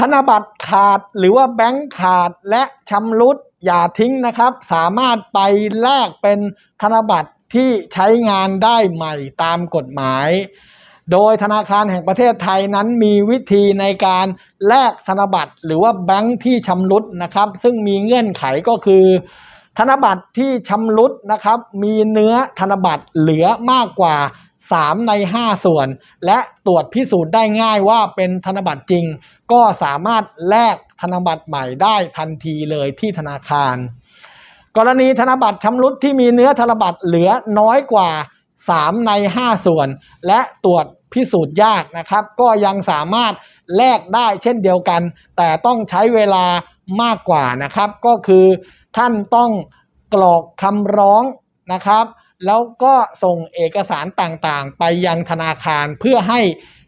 ธนบัตรขาดหรือว่าแบงค์ขาดและชำรุดอย่าทิ้งนะครับ สามารถไปแลกเป็นธนบัตรที่ใช้งานได้ใหม่ตามกฎหมาย โดยธนาคารแห่งประเทศไทยนั้นมีวิธีในการแลกธนบัตรหรือว่าแบงค์ที่ชำรุดนะครับ ซึ่งมีเงื่อนไขก็คือ ธนบัตรที่ชำรุดนะครับ มีเนื้อธนบัตรเหลือมากกว่า 3 ใน 5 ส่วน และตรวจพิสูจน์ได้ง่ายว่าเป็นธนบัตรจริง ก็สามารถแลกธนบัตรใหม่ได้ทันทีเลยที่ธนาคาร กรณีธนบัตรชำรุดที่มีเนื้อธนบัตรเหลือน้อยกว่า 3 ใน 5 ส่วน และตรวจพิสูจน์ยากนะครับ ก็ยังสามารถแลกได้เช่นเดียวกัน แต่ต้องใช้เวลามากกว่านะครับ ก็คือท่านต้องกรอกคำร้องนะครับ แล้วก็ส่งเอกสารต่างๆ ไปยังธนาคารเพื่อให้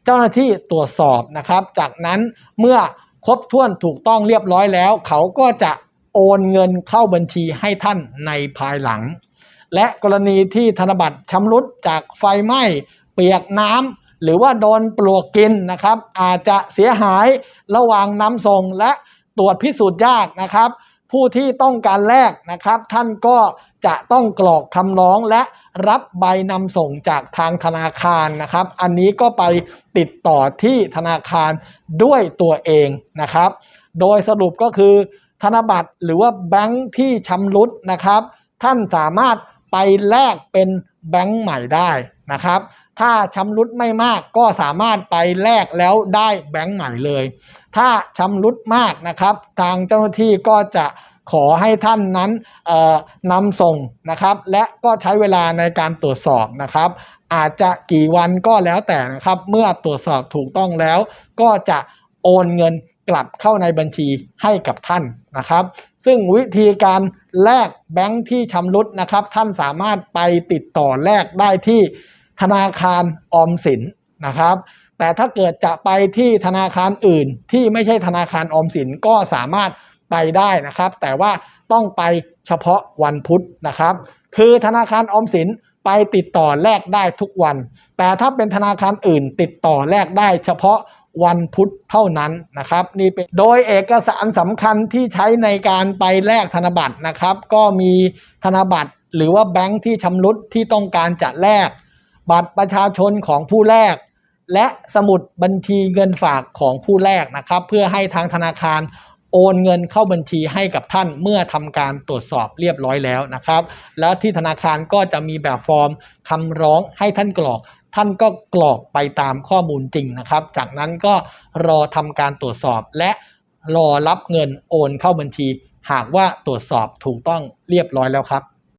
เจ้าหน้าที่ตรวจสอบนะครับ จากนั้นเมื่อครบถ้วนถูกต้องเรียบร้อยแล้ว เขาก็จะโอนเงินเข้าบัญชีให้ท่านในภายหลัง และกรณีที่ธนบัตรชำรุดจากไฟไหม้เปียกน้ำหรือว่าโดนปลวกกินนะครับ อาจจะเสียหายระหว่างนำส่งและตรวจพิสูจน์ยากนะครับ ผู้ที่ต้องการแลกนะครับ ท่านก็ จะต้องกรอกคำร้องและรับใบนำส่งจากทางธนาคารนะครับ อันนี้ก็ไปติดต่อที่ธนาคารด้วยตัวเองนะครับ โดยสรุปก็คือธนบัตรหรือว่าแบงค์ที่ชำรุดนะครับ ท่านสามารถไปแลกเป็นแบงค์ใหม่ได้นะครับ ถ้าชำรุดไม่มากก็สามารถไปแลกแล้วได้แบงค์ใหม่เลย ถ้าชำรุดมากนะครับ ทางเจ้าหน้าที่ก็จะ ขอให้ท่านนั้นนำส่งนะครับ และก็ใช้เวลาในการตรวจสอบนะครับ อาจจะกี่วันก็แล้วแต่นะครับ เมื่อตรวจสอบถูกต้องแล้ว ก็จะโอนเงินกลับเข้าในบัญชีให้กับท่านนะครับ ซึ่งวิธีการแลกแบงค์ที่ชำรุดนะครับ ท่านสามารถไปติดต่อแลกได้ที่ธนาคารออมสินนะครับ แต่ถ้าเกิดจะไปที่ธนาคารอื่นที่ไม่ใช่ธนาคารออมสินก็สามารถ ไปได้นะครับ แต่ว่าต้องไปเฉพาะวันพุธนะครับ คือธนาคารออมสินไปติดต่อแลกได้ทุกวัน แต่ถ้าเป็นธนาคารอื่นติดต่อแลกได้เฉพาะวันพุธเท่านั้นนะครับนี่เป็นโดยเอกสารสำคัญที่ใช้ในการไปแลกธนบัตรนะครับ ก็มีธนบัตรหรือว่าแบงค์ที่ชำรุดที่ต้องการจะแลกบัตรประชาชนของผู้แลกและสมุดบัญชีเงินฝากของผู้แลกนะครับ เพื่อให้ทางธนาคาร โอนเงินเข้าบัญชีให้กับท่านเมื่อทำการตรวจสอบเรียบร้อยแล้วนะครับ แล้วที่ธนาคารก็จะมีแบบฟอร์มคำร้องให้ท่านกรอก ท่านก็กรอกไปตามข้อมูลจริงนะครับ จากนั้นก็รอทำการตรวจสอบและรอรับเงินโอนเข้าบัญชี หากว่าตรวจสอบถูกต้องเรียบร้อยแล้วครับ